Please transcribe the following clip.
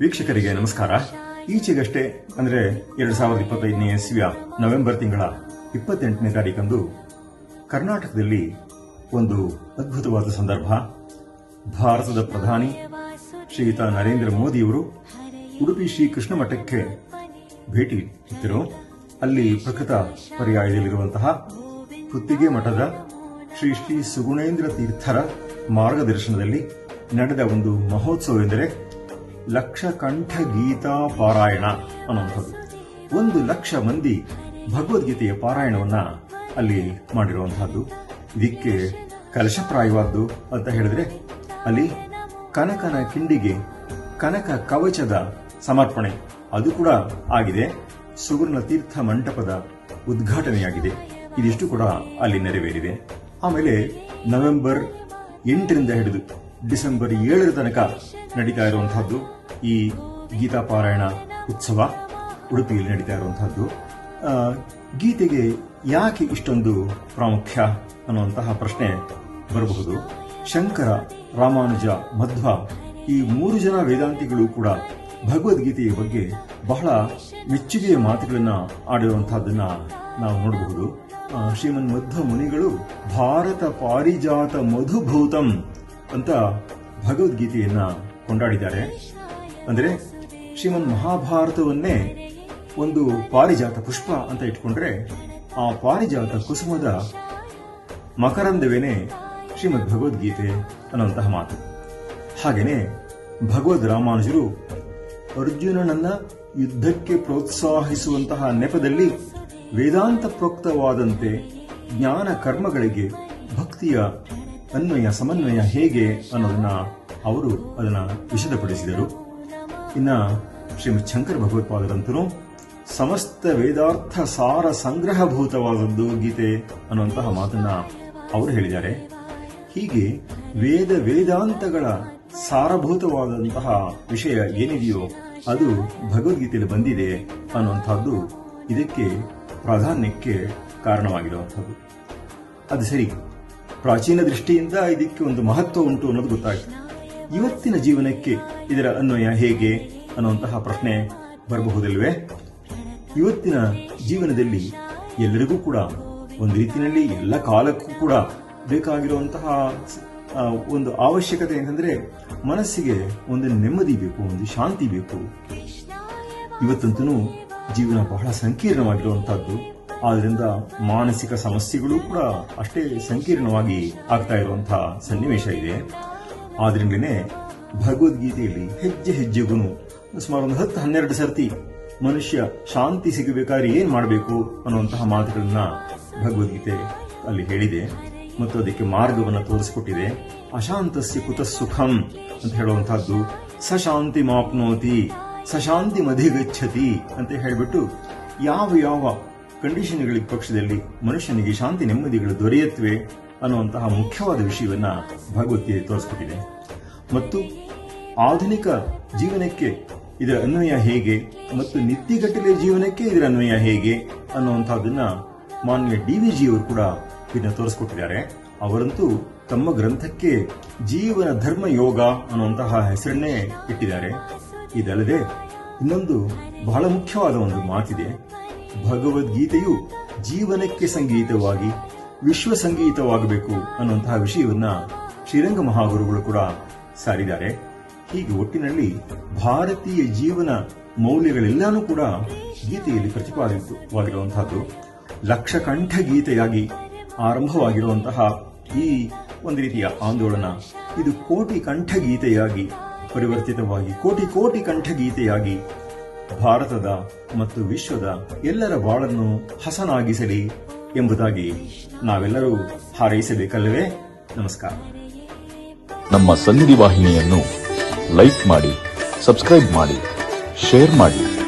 ವೀಕ್ಷಕರಿಗೆ ನಮಸ್ಕಾರ. ಈಚೆಗಷ್ಟೇ, ಅಂದ್ರೆ ಎರಡ್ ಸಾವಿರದ ಇಪ್ಪತ್ತೈದನೇ ಇಸ್ವಿಯ ನವೆಂಬರ್ ತಿಂಗಳ ಇಪ್ಪತ್ತೆಂಟನೇ ತಾರೀಕಂದು ಕರ್ನಾಟಕದಲ್ಲಿ ಒಂದು ಅದ್ಭುತವಾದ ಸಂದರ್ಭ. ಭಾರತದ ಪ್ರಧಾನಿ ಶ್ರೀಯುತ ನರೇಂದ್ರ ಮೋದಿಯವರು ಉಡುಪಿ ಶ್ರೀ ಕೃಷ್ಣ ಮಠಕ್ಕೆ ಭೇಟಿ ಇತ್ತರು ಅಲ್ಲಿ ಪ್ರಕೃತ ಪರ್ಯಾಯದಲ್ಲಿರುವಂತಹ ಕುತ್ತಿಗೆ ಮಠದ ಶ್ರೀ ಶ್ರೀ ಸುಗುಣೇಂದ್ರ ತೀರ್ಥರ ಮಾರ್ಗದರ್ಶನದಲ್ಲಿ ನಡೆದ ಒಂದು ಮಹೋತ್ಸವವೆಂದರೆ ಲಕ್ಷ ಕಂಠ ಗೀತಾ ಪಾರಾಯಣ ಅನ್ನುವಂಥದ್ದು. ಒಂದು ಲಕ್ಷ ಮಂದಿ ಭಗವದ್ಗೀತೆಯ ಪಾರಾಯಣವನ್ನ ಅಲ್ಲಿ ಮಾಡಿರುವಂತಹದ್ದು ಇದಕ್ಕೆ ಕಲಶಪ್ರಾಯವಾದ್ದು ಅಂತ ಹೇಳಿದ್ರೆ, ಅಲ್ಲಿ ಕನಕನ ಕಿಂಡಿಗೆ ಕನಕ ಕವಚದ ಸಮರ್ಪಣೆ. ಅದು ಕೂಡ ಆಗಿದೆ. ಸುವರ್ಣ ತೀರ್ಥ ಮಂಟಪದ ಉದ್ಘಾಟನೆಯಾಗಿದೆ. ಇದಿಷ್ಟು ಕೂಡ ಅಲ್ಲಿ ನೆರವೇರಿದೆ. ಆಮೇಲೆ ನವೆಂಬರ್ ಎಂಟರಿಂದ ಹಿಡಿದು ಡಿಸೆಂಬರ್ ಏಳರ ತನಕ ನಡೀತಾ ಇರುವಂತಹದ್ದು ಈ ಗೀತಾ ಪಾರಾಯಣ ಉತ್ಸವ ಉಡುಪಿಯಲ್ಲಿ ನಡೀತಾ ಇರುವಂತಹದ್ದು. ಗೀತೆಗೆ ಯಾಕೆ ಇಷ್ಟೊಂದು ಪ್ರಾಮುಖ್ಯ ಅನ್ನುವಂತಹ ಪ್ರಶ್ನೆ ಬರಬಹುದು. ಶಂಕರ, ರಾಮಾನುಜ, ಮಧ್ವ ಈ ಮೂರು ಜನ ವೇದಾಂತಿಗಳು ಕೂಡ ಭಗವದ್ಗೀತೆಯ ಬಗ್ಗೆ ಬಹಳ ಮೆಚ್ಚುಗೆಯ ಮಾತುಗಳನ್ನು ಆಡಿರುವಂತಹದ್ದನ್ನ ನಾವು ನೋಡಬಹುದು. ಶ್ರೀಮನ್ ಮಧ್ವ ಮುನಿಗಳು ಭಾರತ ಪಾರಿಜಾತ ಮಧುಭೂತಂ ಅಂತ ಭಗವದ್ಗೀತೆಯನ್ನ ಕೊಂಡಾಡಿದ್ದಾರೆ. ಅಂದರೆ ಶ್ರೀಮನ್ ಮಹಾಭಾರತವನ್ನೇ ಒಂದು ಪಾರಿಜಾತ ಪುಷ್ಪ ಅಂತ ಇಟ್ಕೊಂಡ್ರೆ ಆ ಪಾರಿಜಾತ ಕುಸುಮದ ಮಕರಂದವೇನೆ ಶ್ರೀಮದ್ ಭಗವದ್ಗೀತೆ ಅನ್ನುವಂತಹ ಮಾತು. ಹಾಗೇನೆ ಭಗವದ್ ರಾಮಾನುಜರು ಅರ್ಜುನನನ್ನ ಯುದ್ಧಕ್ಕೆ ಪ್ರೋತ್ಸಾಹಿಸುವಂತಹ ನೆಪದಲ್ಲಿ ವೇದಾಂತ ಪ್ರೋಕ್ತವಾದಂತೆ ಜ್ಞಾನ ಕರ್ಮಗಳಿಗೆ ಭಕ್ತಿಯ ಅನ್ವಯ ಸಮನ್ವಯ ಹೇಗೆ ಅನ್ನೋದನ್ನ ಅವರು ಅದನ್ನ ವಿಶದಪಡಿಸಿದರು. ಇನ್ನ ಶ್ರೀಮದ್ ಶಂಕರ ಭಗವತ್ಪಾದರಂತರೂ ಸಮಸ್ತ ವೇದಾರ್ಥ ಸಾರ ಸಂಗ್ರಹಭೂತವಾದದ್ದು ಗೀತೆ ಅನ್ನುವಂತಹ ಮಾತನ್ನ ಅವರು ಹೇಳಿದ್ದಾರೆ. ಹೀಗೆ ವೇದ ವೇದಾಂತಗಳ ಸಾರಭೂತವಾದಂತಹ ವಿಷಯ ಏನಿದೆಯೋ ಅದು ಭಗವದ್ಗೀತೆಯಲ್ಲಿ ಬಂದಿದೆ ಅನ್ನುವಂಥದ್ದು ಇದಕ್ಕೆ ಪ್ರಾಧಾನ್ಯಕ್ಕೆ ಕಾರಣವಾಗಿರುವಂಥದ್ದು. ಅದು ಸರಿ, ಪ್ರಾಚೀನ ದೃಷ್ಟಿಯಿಂದ ಇದಕ್ಕೆ ಒಂದು ಮಹತ್ವ ಉಂಟು ಅನ್ನೋದು ಗೊತ್ತಾಯ್ತು. ಇವತ್ತಿನ ಜೀವನಕ್ಕೆ ಇದರ ಅನ್ವಯ ಹೇಗೆ ಅನ್ನುವಂತಹ ಪ್ರಶ್ನೆ ಬರಬಹುದಿಲ್ವೇ ಇವತ್ತಿನ ಜೀವನದಲ್ಲಿ ಎಲ್ಲರಿಗೂ ಕೂಡ ಒಂದು ರೀತಿಯಲ್ಲಿ ಎಲ್ಲ ಕಾಲಕ್ಕೂ ಕೂಡ ಬೇಕಾಗಿರುವಂತಹ ಒಂದು ಅವಶ್ಯಕತೆ ಏನಂದ್ರೆ ಮನಸ್ಸಿಗೆ ಒಂದು ನೆಮ್ಮದಿ ಬೇಕು, ಒಂದು ಶಾಂತಿ ಬೇಕು. ಇವತ್ತಂತೂ ಜೀವನ ಬಹಳ ಸಂಕೀರ್ಣವಾಗಿರುವಂತಹದ್ದು. ಆದ್ರಿಂದ ಮಾನಸಿಕ ಸಮಸ್ಯೆಗಳು ಕೂಡ ಅಷ್ಟೇ ಸಂಕೀರ್ಣವಾಗಿ ಆಗ್ತಾ ಇರುವಂತಹ ಸನ್ನಿವೇಶ ಇದೆ. ಆದ್ರಿಂದಲೇ ಭಗವದ್ಗೀತೆಯಲ್ಲಿ ಹೆಜ್ಜೆ ಹೆಜ್ಜೆಗೂ ಸುಮಾರು ಒಂದು ಹತ್ತು ಹನ್ನೆರಡು ಸರ್ತಿ ಮನುಷ್ಯ ಶಾಂತಿ ಸಿಗಬೇಕಾದ್ರೆ ಏನ್ ಮಾಡಬೇಕು ಅನ್ನುವಂತಹ ಮಾತುಗಳನ್ನ ಭಗವದ್ಗೀತೆ ಅಲ್ಲಿ ಹೇಳಿದೆ ಮತ್ತು ಅದಕ್ಕೆ ಮಾರ್ಗವನ್ನು ತೋರಿಸಿಕೊಟ್ಟಿದೆ. ಅಶಾಂತಸ್ಯ ಕುತ ಸುಖಂ ಅಂತ ಹೇಳುವಂತಹದ್ದು, ಸಶಾಂತಿ ಮಾಪ್ನೋತಿ, ಸಶಾಂತಿ ಮಧಿಗಚ್ಚತಿ ಅಂತ ಹೇಳಿಬಿಟ್ಟು ಯಾವ ಯಾವ ಕಂಡೀಷನ್ಗಳ ಪಕ್ಷದಲ್ಲಿ ಮನುಷ್ಯನಿಗೆ ಶಾಂತಿ ನೆಮ್ಮದಿಗಳು ದೊರೆಯುತ್ತವೆ ಅನ್ನುವಂತಹ ಮುಖ್ಯವಾದ ವಿಷಯವನ್ನ ಭಗವದ್ಗೀತೆ ತೋರಿಸ್ಕೊಟ್ಟಿದೆ. ಮತ್ತು ಆಧುನಿಕ ಜೀವನಕ್ಕೆ ಇದರ ಅನ್ವಯ ಹೇಗೆ, ಮತ್ತು ನಿತ್ಯಗಟ್ಟಲೆ ಜೀವನಕ್ಕೆ ಇದರ ಅನ್ವಯ ಹೇಗೆ ಅನ್ನುವಂತಹದನ್ನ ಮಾನ್ಯ ಡಿ ವಿ ಜಿಯವರು ಕೂಡ ಇದನ್ನ ತೋರಿಸ್ಕೊಟ್ಟಿದ್ದಾರೆ. ಅವರಂತೂ ತಮ್ಮ ಗ್ರಂಥಕ್ಕೆ ಜೀವನ ಧರ್ಮ ಯೋಗ ಅನ್ನುವಂತಹ ಹೆಸರನ್ನೇ ಇಟ್ಟಿದ್ದಾರೆ. ಇದಲ್ಲದೆ ಇನ್ನೊಂದು ಬಹಳ ಮುಖ್ಯವಾದ ಒಂದು ಮಾತಿದೆ. ಭಗವದ್ಗೀತೆಯು ಜೀವನಕ್ಕೆ ಸಂಗೀತವಾಗಿ ವಿಶ್ವ ಸಂಗೀತವಾಗಬೇಕು ಅನ್ನುವಂತಹ ವಿಷಯವನ್ನ ಶ್ರೀರಂಗ ಮಹಾಗುರುಗಳು ಕೂಡ ಸಾರಿದ್ದಾರೆ. ಹೀಗೆ ಒಟ್ಟಿನಲ್ಲಿ ಭಾರತೀಯ ಜೀವನ ಮೌಲ್ಯಗಳೆಲ್ಲಾನು ಕೂಡ ಗೀತೆಯಲ್ಲಿ ಪ್ರತಿಪಾದಿತವಾಗಿರುವಂತಹದ್ದು. ಲಕ್ಷಕಂಠ ಗೀತೆಯಾಗಿ ಆರಂಭವಾಗಿರುವಂತಹ ಈ ಒಂದು ರೀತಿಯ ಆಂದೋಲನ ಇದು ಕೋಟಿ ಕಂಠ ಗೀತೆಯಾಗಿ ಪರಿವರ್ತಿತವಾಗಿ ಕೋಟಿ ಕೋಟಿ ಕಂಠ ಗೀತೆಯಾಗಿ ಭಾರತದ ಮತ್ತು ವಿಶ್ವದ ಎಲ್ಲರ ಬಾಳನ್ನು ಹಸನಾಗಿಸಲಿ ಎಂಬುದಾಗಿ ನಾವೆಲ್ಲರೂ ಹಾರೈಸಬೇಕಲ್ಲವೇ? ನಮಸ್ಕಾರ. ನಮ್ಮ ಸನ್ನಿಧಿ ವಾಹಿನಿಯನ್ನು ಲೈಕ್ ಮಾಡಿ ಸಬ್ಸ್ಕ್ರೈಬ್ ಮಾಡಿ ಶೇರ್ ಮಾಡಿ.